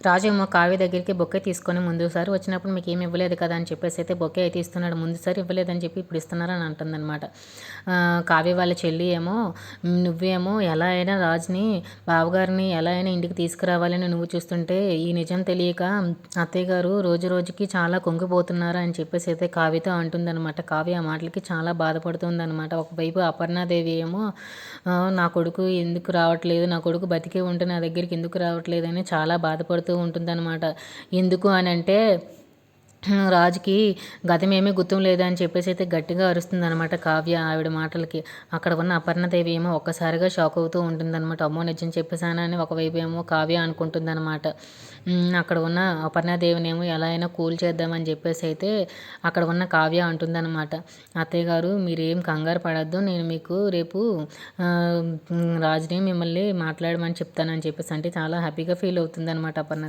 రాజు ఏమో కావ్య దగ్గరికి బొక్కే తీసుకొని ముందుసారి వచ్చినప్పుడు మీకు ఏమి ఇవ్వలేదు కదా అని చెప్పేసి అయితే బొక్కే అయితే ఇస్తున్నాడు. ముందుసారి ఇవ్వలేదని చెప్పి ఇప్పుడు ఇస్తున్నారని అంటుందన్నమాట. కావ్య వాళ్ళ చెల్లి ఏమో నువ్వేమో ఎలా అయినా రాజుని బావగారిని ఎలా అయినా ఇంటికి తీసుకురావాలని నువ్వు చూస్తుంటే ఈ నిజం తెలియక అత్తయ్య గారు రోజు రోజుకి చాలా కొంగిపోతున్నారు అని చెప్పేసి అయితే కావ్యతో అంటుందన్నమాట. కావ్య ఆ మాటలకి చాలా బాధపడుతుందన్నమాట. ఒకవైపు అపర్ణాదేవి ఏమో నా కొడుకు ఎందుకు రావట్లేదు? నా కొడుకు బతికే ఉంటే నా దగ్గరికి ఎందుకు రావట్లేదు? అని చాలా బాధపడుతూ ఉంటుందన్నమాట. ఎందుకు అని అంటే రాజుకి గతమేమీ గుర్తం లేదని చెప్పేసి అయితే గట్టిగా అరుస్తుందనమాట కావ్య ఆవిడ మాటలకి. అక్కడ ఉన్న అపర్ణదేవి ఏమో ఒక్కసారిగా షాక్ అవుతూ ఉంటుందన్నమాట. అమ్మో నిజం చెప్పేశానని ఒకవైపు ఏమో కావ్య అనుకుంటుందన్నమాట. అక్కడ ఉన్న అపర్ణాదేవిని ఏమో ఎలా అయినా కూల్ చేద్దామని చెప్పేసి అయితే అక్కడ ఉన్న కావ్య అంటుందన్నమాట. అత్తయ్య గారు మీరేం కంగారు పడద్దు. నేను మీకు రేపు రాజుని మిమ్మల్ని మాట్లాడమని చెప్తానని చెప్పేసి. అంటే చాలా హ్యాపీగా ఫీల్ అవుతుందన్నమాట అపర్ణ